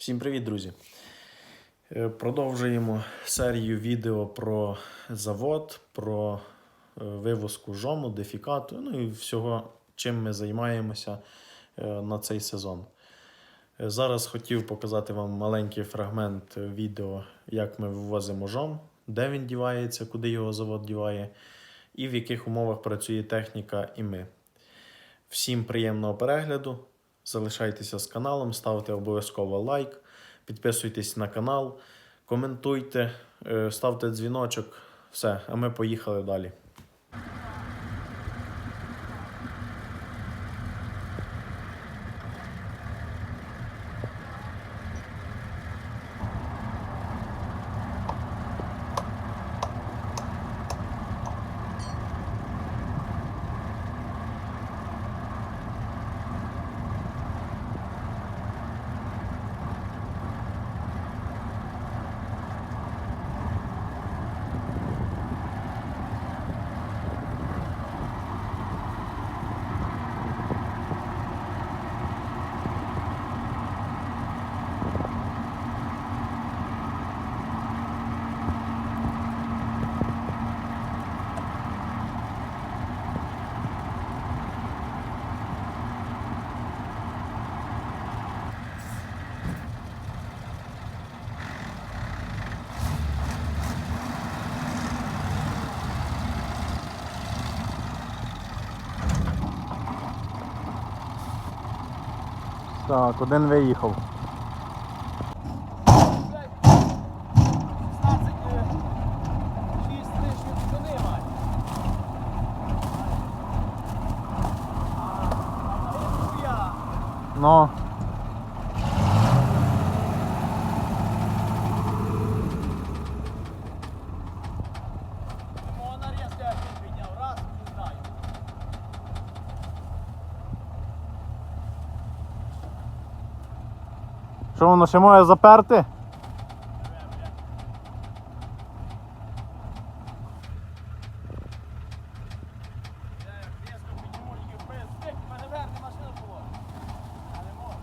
Всім привіт, друзі! Е, Продовжуємо серію відео про завод, про е, вивозку жому, дефікату, ну і всього, чим ми займаємося е, на цей сезон. Зараз хотів показати вам маленький фрагмент відео, як ми вивозимо жом, де він дівається, куди його завод діває, і в яких умовах працює техніка і ми. Всім приємного перегляду. Залишайтеся з каналом, ставте обов'язково лайк, підписуйтесь на канал, коментуйте, е, ставте дзвіночок. Все, а ми поїхали далі. Так, один виїхав. 6 лишніх пшени мать. Ну, Мого нарізка я підняв. Раз, не знаю. що воно ще має заперти? Я як різко підніму, тільки впис. Стик, в мене верне машина було. А не можу.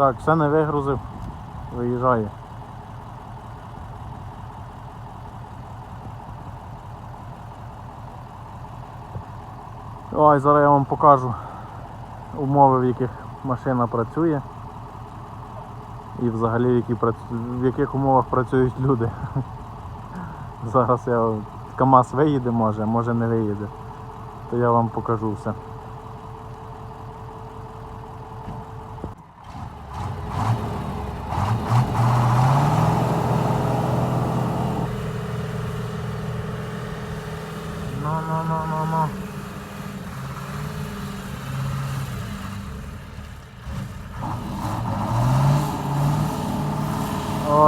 Так, все не вигрузив. Виїжджає. Ой, зараз я вам покажу умови, в яких машина працює. І взагалі в, які в яких умовах працюють люди. Зараз я КАМАЗ виїде може, може не виїде. То я вам покажу все.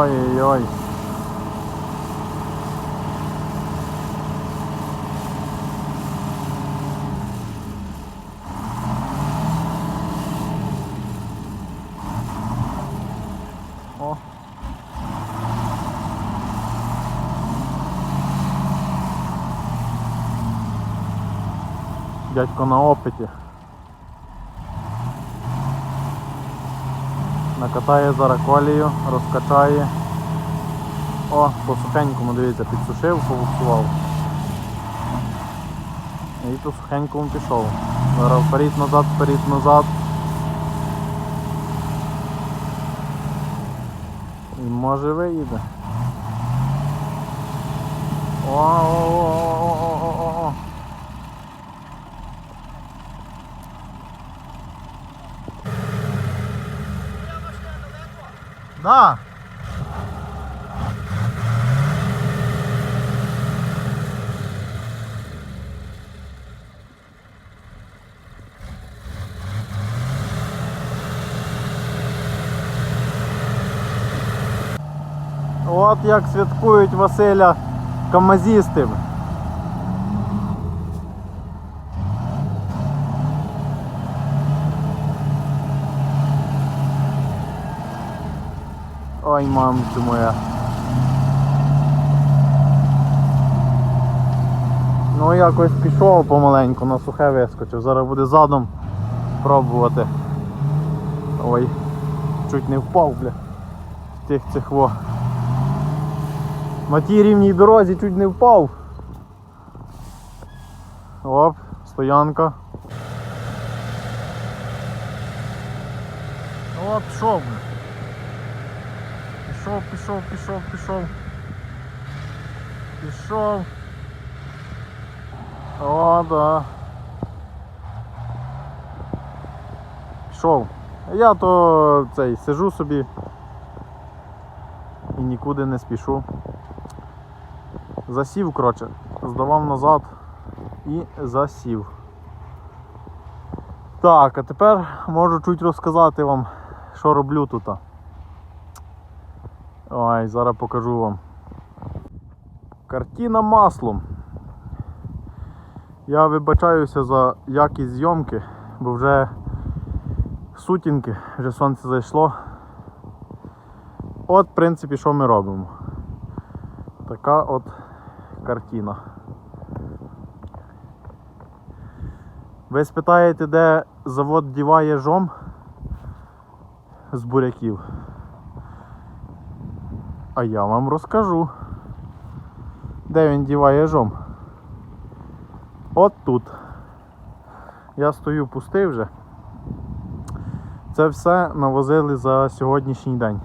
Ой-ой-ой. Дядько на опиті. Накатає зараз колію, розкачає. О, по сухенькому, дивіться, підсушив, повуксував. І по сухенькому пішов. Зараз вперед назад, вперед назад. І може виїде. О, о, о, о, о, о. Да. От як святкують Василя камазістів. Ой, мамцю моя. Ну якось пішов помаленьку, на сухе вискочив. Зараз буде задом пробувати. Ой, чуть не впав, бля. Тих цих во. На тій рівній дорозі чуть не впав. Оп, стоянка. О, пішов. Пішов, пішов, пішов, пішов. Пішов. О, да. Пішов. Я то цей сижу собі і нікуди не спішу. Засів, коротше, здавав назад і засів. Так, а тепер можу чуть розказати вам, що роблю тут. Ой, зараз покажу вам. Картина маслом. Я вибачаюся за якість зйомки, бо вже сутінки, вже сонце зайшло. От, в принципі, що ми робимо. Така от картина. Ви спитаєте, де завод діває жом з буряків? А я вам розкажу. Де він діває жом? От тут. Я стою пустий вже. Це все навозили за сьогоднішній день.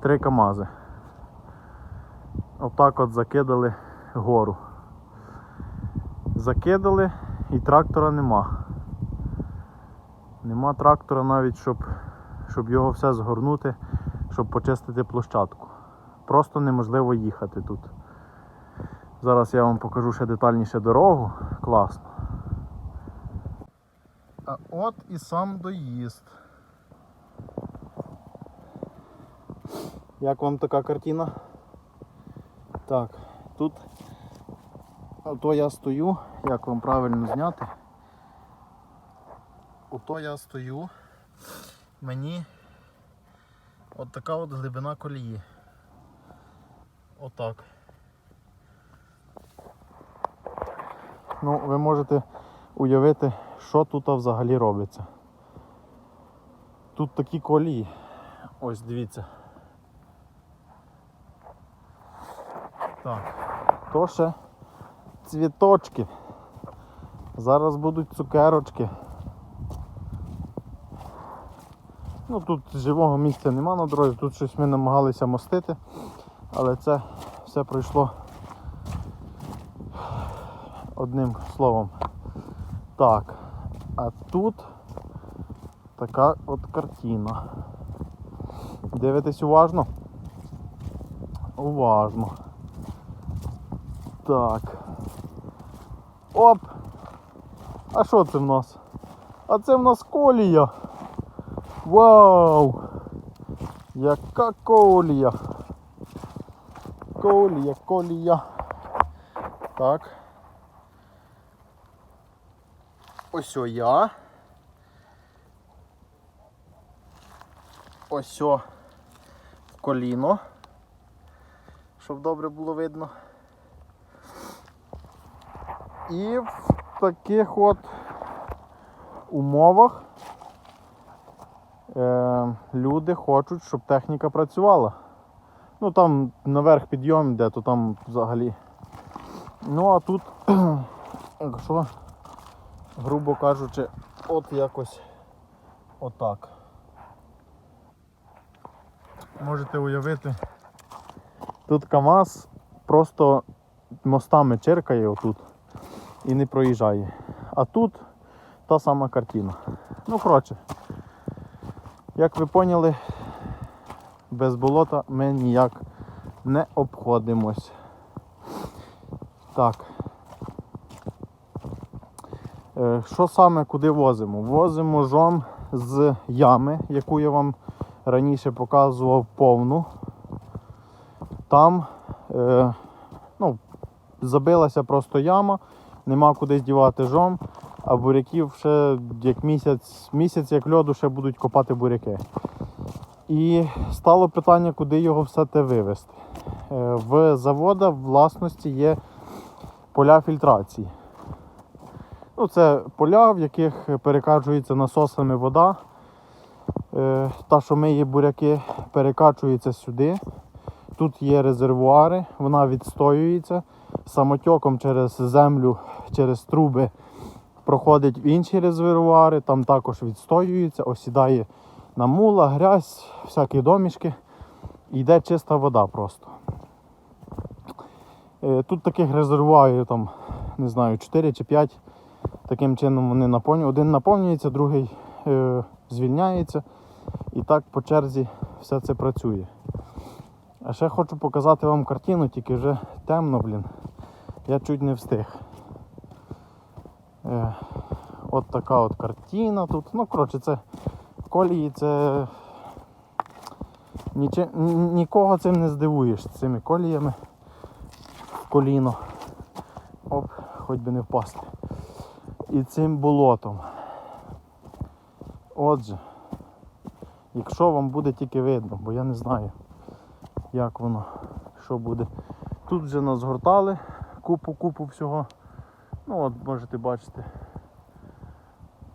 Три КАМАЗи. Отак от закидали гору. Закидали і трактора нема. Нема трактора навіть, щоб, щоб його все згорнути, щоб почистити площадку. Просто неможливо їхати тут. Зараз я вам покажу ще детальніше дорогу. Класно. А от і сам доїзд. Як вам така картина? Так, тут ото я стою, як вам правильно зняти. Ото я стою. Мені от така от глибина колії. Отак. Ну, ви можете уявити, що тут взагалі робиться. Тут такі колії. Ось дивіться. Так, то ще цвіточки. Зараз будуть цукерочки. Ну тут живого місця нема на дорозі, тут щось ми намагалися мостити, але це все пройшло одним словом. Так, а тут така от картина. Дивитесь уважно? Уважно. Так. Оп! А що це в нас? А це в нас колія. Вау! Яка колія! Колія, колія. Так. Ось о я. Ось о коліно. Щоб добре було видно. І в таких от умовах е, люди хочуть, щоб техніка працювала. Ну там наверх підйом йде, то там взагалі. Ну а тут, якщо, грубо кажучи, от якось отак. Можете уявити, тут КАМАЗ просто мостами черкає отут і не проїжджає. А тут та сама картина. Ну, коротше, як ви поняли, без болота ми ніяк не обходимось. Так. Е, Що саме куди возимо? Возимо жом з ями, яку я вам раніше показував повну. Там е, ну, забилася просто яма, нема куди здівати жом, а буряків ще як місяць, місяць як льоду ще будуть копати буряки. І стало питання, куди його все те вивезти. Е, В завода в власності є поля фільтрації. Ну, це поля, в яких перекачується насосами вода. Е, Та, що миє буряки, перекачується сюди. Тут є резервуари, вона відстоюється. Самотьоком через землю, через труби проходить в інші резервуари, там також відстоюється, осідає на мула, грязь, всякі домішки. І йде чиста вода просто. Е, Тут таких резервуарів там, не знаю, 4 чи 5. Таким чином вони наповнюють. Один наповнюється, другий е, звільняється. І так по черзі все це працює. А ще хочу показати вам картину, тільки вже темно, блін. Я чуть не встиг. Е, от така от картина тут. Ну, коротше, це колії, це ніче, нікого цим не здивуєш цими коліями в коліно. Оп, хоч би не впасти. І цим болотом. Отже, якщо вам буде тільки видно, бо я не знаю, як воно, що буде. Тут вже нас згортали купу-купу всього. Ну от можете бачити.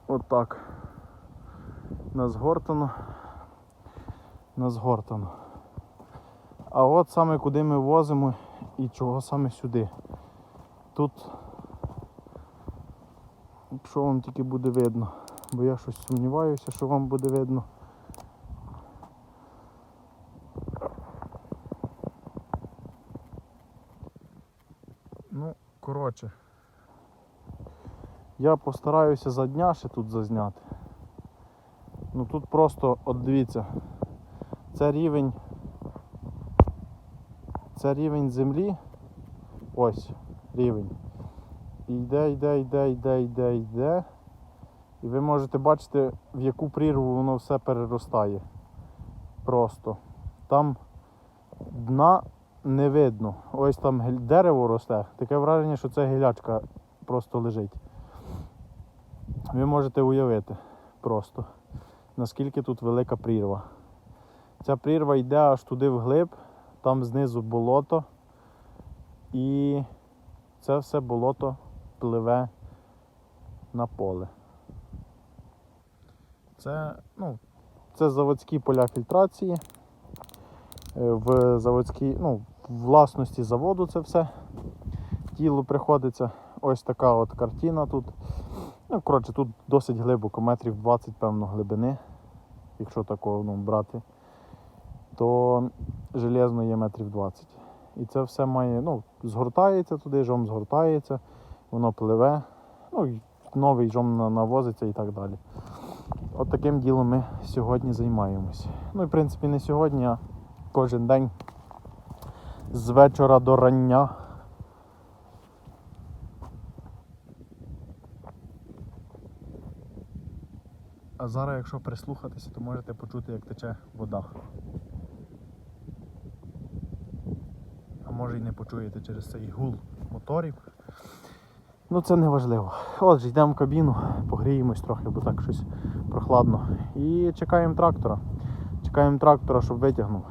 От так. Назгортано. Назгортано. А от саме куди ми возимо і чого саме сюди. Тут, якщо вам тільки буде видно, бо я щось сумніваюся, що вам буде видно. Ну, коротше. Я постараюся за дня ще тут зазняти. Ну тут просто, от дивіться, це рівень. Це рівень землі. Ось рівень. І йде, йде, йде, йде, йде, йде. І ви можете бачити, в яку прірву воно все переростає. Просто. Там дна не видно. Ось там дерево росте. Таке враження, що це гілячка просто лежить. Ви можете уявити просто, наскільки тут велика прірва. Ця прірва йде аж туди вглиб, там знизу болото. І це все болото пливе на поле. Це, ну, це заводські поля фільтрації. Е, В заводській, ну, власності заводу це все тіло приходиться. Ось така от картина тут. Ну, коротше, тут досить глибоко, метрів 20, певно, глибини. Якщо такого ну, брати, то железно є метрів 20. І це все має, ну, згортається туди, жом згортається, воно пливе, ну новий жом навозиться і так далі. От таким ділом ми сьогодні займаємось. Ну і в принципі не сьогодні, а кожен день з вечора до рання. А зараз, якщо прислухатися, то можете почути, як тече вода. А може і не почуєте через цей гул моторів. Ну це не важливо. Отже, йдемо в кабіну, погріємось трохи, бо так щось прохладно. І чекаємо трактора. Чекаємо трактора, щоб витягнув.